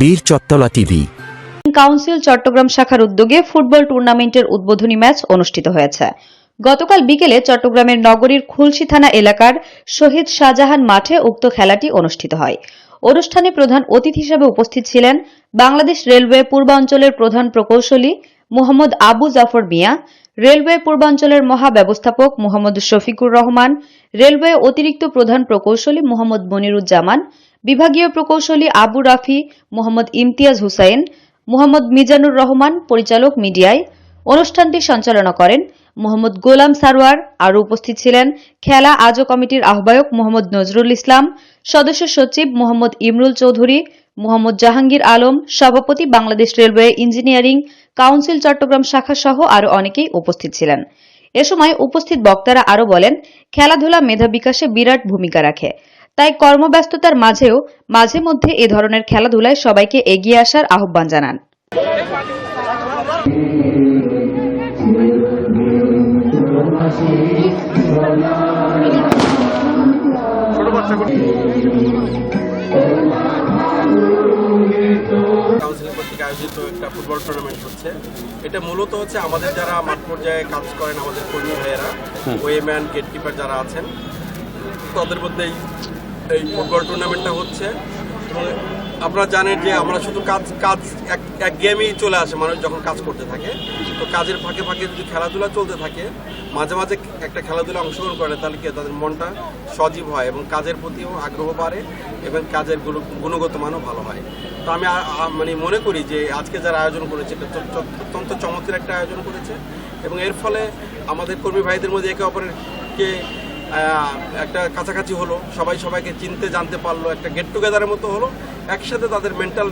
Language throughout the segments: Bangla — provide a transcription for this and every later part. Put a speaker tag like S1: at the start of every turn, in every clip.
S1: বীর চত্তলা টিভি।
S2: কাউন্সিল চট্টগ্রাম শাখার উদ্যোগে ফুটবল টুর্নামেন্টের উদ্বোধনী ম্যাচ অনুষ্ঠিত হয়েছে। গতকাল বিকেলে চট্টগ্রামের নগরীর খুলশী থানা এলাকার শহীদ শাহজাহান মাঠে উক্ত খেলাটি অনুষ্ঠিত হয়। অনুষ্ঠানে প্রধান অতিথি হিসেবে উপস্থিত ছিলেন বাংলাদেশ রেলওয়ে পূর্বাঞ্চলের প্রধান প্রকৌশলী মোহাম্মদ আবু জাফর মিয়া, রেলওয়ে পূর্বাঞ্চলের মহাব্যবস্থাপক মোহাম্মদ শফিকুর রহমান, রেলওয়ে অতিরিক্ত প্রধান প্রকৌশলী মোহাম্মদ মনিরুজ্জামান বিভাগীয় প্রকৌশলী আবু রাফি, মোহাম্মদ ইমতিয়াজ হুসাইন, মোহাম্মদ মিজানুর রহমান পরিচালক মিডিয়ায় অনুষ্ঠানটি সঞ্চালনা করেন মোহাম্মদ গোলাম সারোয়ার। আরও উপস্থিত ছিলেন খেলা আজো কমিটির আহ্বায়ক মোহাম্মদ নজরুল ইসলাম, সদস্য সচিব মোহাম্মদ ইমরুল চৌধুরী, মোহাম্মদ জাহাঙ্গীর আলম, সভাপতি Bangladesh railway engineering council Chittagong শাখা সহ আরও অনেকেই উপস্থিত ছিলেন। এ সময় উপস্থিত বক্তারা আরও বলেন, খেলাধুলা মেধা বিকাশে বিরাট ভূমিকা রাখে। তাই কর্মব্যস্ততার মাঝেও মাঝে মধ্যে এ ধরনের খেলাধুলায় সবাইকে এগিয়ে আসার আহ্বান জানান।
S3: কাউন্সিল কর্তৃক আয়োজিত একটা ফুটবল টুর্নামেন্ট হচ্ছে। এটা মূলত হচ্ছে আমাদের যারা মাঠ পর্যায়ে কাজ করেন আমাদের কর্মী ভাইয়েরা ওয়েম্যান গেটকিপার যারা আছেন তাদের মধ্যেই এই ফুটবল টুর্নামেন্টটা হচ্ছে। এবং আপনারা জানেন যে আমরা শুধু কাজ কাজ এক এক গেমেই চলে আসে মানুষ যখন কাজ করতে থাকে। তো কাজের ফাঁকে ফাঁকে যদি খেলাধুলা চলতে থাকে মাঝে মাঝে একটা খেলাধুলা অংশগ্রহণ করে তাহলে কি তাদের মনটা সজীব হয় এবং কাজের প্রতিও আগ্রহ বাড়ে এবং কাজের গুণগত মানও ভালো হয়। তো আমি মানে মনে করি যে আজকে যারা আয়োজন করেছে এটা অত্যন্ত চমৎকার একটা আয়োজন করেছে। এবং এর ফলে আমাদের কর্মী ভাইদের মধ্যে একে অপরকে আহ, একটা কাছাকাছি হলো, সবাই সবাইকে চিনতে, জানতে পারল, একটা গেট টুগেদারের মতো হলো, একসাথে তাদের মেন্টাল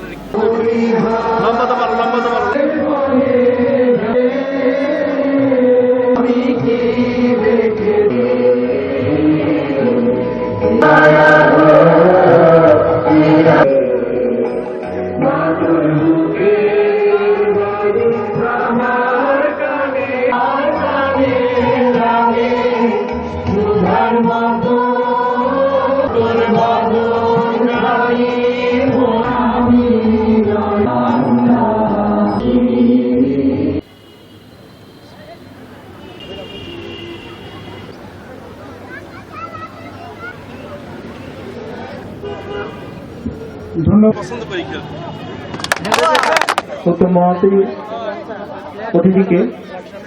S4: ধন্যবাদ। অতিথিকে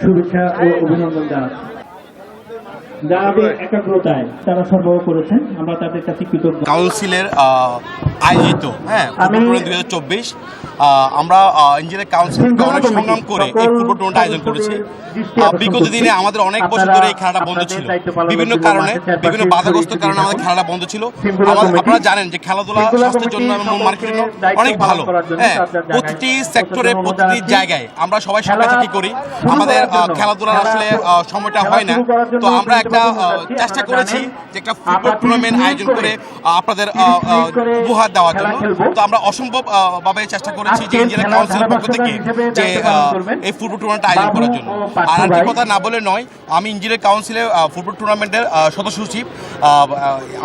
S4: শুভেচ্ছা ও অভিনন্দন জানাচ্ছি। একাগ্রতায় তারা সরবরাহ করেছেন আমরা তাদের কাছে কৃতজ্ঞ।
S5: কাউন্সিলের আয়োজিত হ্যাঁ দুই হাজার চব্বিশ আমরা ইঞ্জিনিয়ার কাউন্সিল অনেক সংগ্রাম করে এই ফুটবল টুর্নামেন্ট আয়োজন করেছি। বিগত দিনে আমাদের অনেক বছর ধরে এই খেলাটা বন্ধ ছিল। বিভিন্ন কারণে বিভিন্ন বাধাগ্রস্ত কারণে আমাদের খেলাটা বন্ধ ছিল। আপনারা জানেন যে খেলাধুলা স্বাস্থ্যের জন্য এবং মার্কেটের জন্য অনেক ভালো। হ্যাঁ প্রতিটি সেক্টরে প্রতিটি জায়গায় আমরা সবাই সরকারি করি। আমাদের খেলাধুলার আসলে সময়টা হয় না। তো আমরা একটা চেষ্টা করেছি যে একটা ফুটবল টুর্নামেন্ট আয়োজন করে আপনাদের উপহার দেওয়ার জন্য। তো আমরা অসম্ভব ভাবে চেষ্টা করেছি যে ইঞ্জিনিয়ার কাউন্সিলের পক্ষ থেকে যে এই ফুটবল টুর্নামেন্ট আয়োজন করার জন্য। আর আরেকটি কথা না বলে নয় আমি ইঞ্জিনিয়ার কাউন্সিলের ফুটবল টুর্নামেন্টের সদস্য সচিব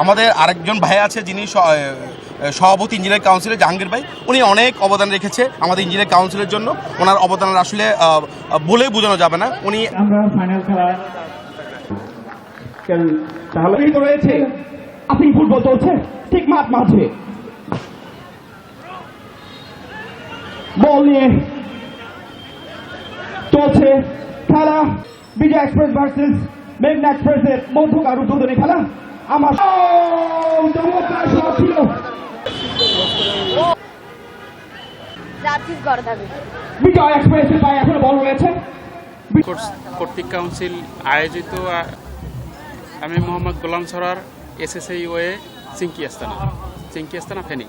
S5: আমাদের আরেকজন ভাই আছে যিনি সভাপতি ইঞ্জিনিয়ার কাউন্সিলের জাহাঙ্গীর ভাই। উনি অনেক অবদান রেখেছে আমাদের ইঞ্জিনিয়ার কাউন্সিলের জন্য। ওনার অবদান আসলে বলে বোঝানো যাবে না। উনি
S4: ফাইনাল তাহলে
S6: তো রয়েছে। আসিং ফুটবল চলছে? ঠিক মাঠ মাঝে। বল নিয়ে চলছে খেলা। বিজয় এক্সপ্রেস ভার্সেস মেঘনা এক্সপ্রেসের মধ্যকার উদ্বোধনী খেলা। আমার ছিল। বিজয় এক্সপ্রেসের পায়ে এখনও বল রয়েছে।
S7: কর্তৃক কাউন্সিল আয়োজিত আমি মোহাম্মদ গোলাম সরার SSI way Chinki Astana. Chinki Astana Feni.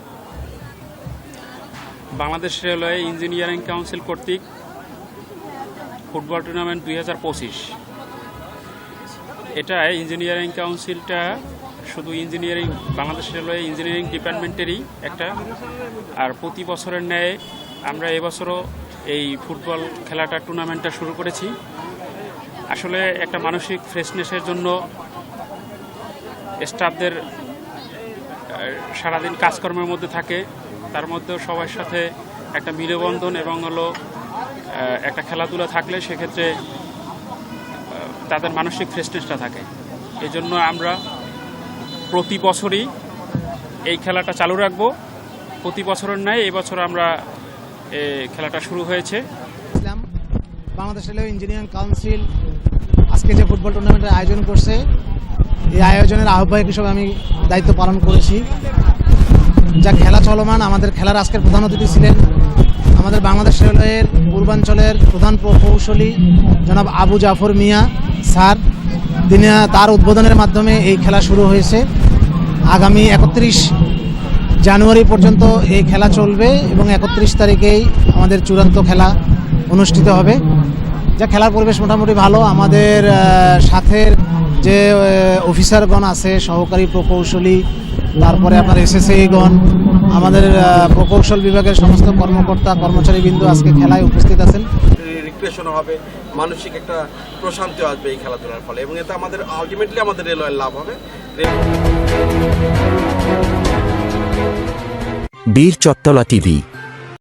S7: Bangladesh railway engineering council কর্তৃক ফুটবল টুর্নামেন্ট দুই হাজার পঁচিশ। এটা ইঞ্জিনিয়ারিং কাউন্সিলটা শুধু ইঞ্জিনিয়ারিং, বাংলাদেশ রেলওয়ে ইঞ্জিনিয়ারিং ডিপার্টমেন্টেরই একটা। আর প্রতি বছরের ন্যায় আমরা এবছরও এই ফুটবল খেলাটা টুর্নামেন্টটা শুরু করেছি। আসলে একটা মানসিক ফ্রেশনেসের জন্য স্টাফদের সারাদিন কাজকর্মের মধ্যে থাকে। তার মধ্যেও সবার সাথে একটা মিলবন্ধন এবং হলো একটা খেলাধুলা থাকলে সেক্ষেত্রে তাদের মানসিক ফ্রেশনেসটা থাকে। এই জন্য আমরা প্রতি বছরই এই খেলাটা চালু রাখব। প্রতি বছরের ন্যায় এবছর আমরা খেলাটা শুরু হয়েছে।
S1: Islam Bangladesh railway engineering council আজকে যে ফুটবল টুর্নামেন্টের আয়োজন করছে এই আয়োজনের আহ্বায়ক হিসেবে আমি দায়িত্ব পালন করেছি। যা খেলা চলমান, আমাদের খেলার আজকের প্রধান অতিথি ছিলেন আমাদের বাংলাদেশ রেলওয়ের পূর্বাঞ্চলের প্রধান প্রকৌশলী জনাব আবু জাফর মিয়া স্যার। তিনি তার উদ্বোধনের মাধ্যমে এই খেলা শুরু হয়েছে। আগামী একত্রিশ জানুয়ারি পর্যন্ত এই খেলা চলবে এবং একত্রিশ তারিখেই আমাদের চূড়ান্ত খেলা অনুষ্ঠিত হবে। যা খেলার পরিবেশ মোটামুটি ভালো। আমাদের সাথের যে অফিসারগণ আছে সহকারী প্রকৌশলী তারপরে আপনার এসএসএগণ আমাদের প্রকৌশল বিভাগের সমস্ত কর্মকর্তা কর্মচারী কর্মচারীবৃন্দ আজকে খেলায় উপস্থিত আছেন।
S3: রিক্রিয়েশন হবে মানসিক একটা প্রশান্তি আসবে এই খেলাধুলার ফলে এবং এতে আমাদের আলটিমেটলি আমাদের রেলওয়ের লাভ হবে।
S8: বীর চট্টলা টিভি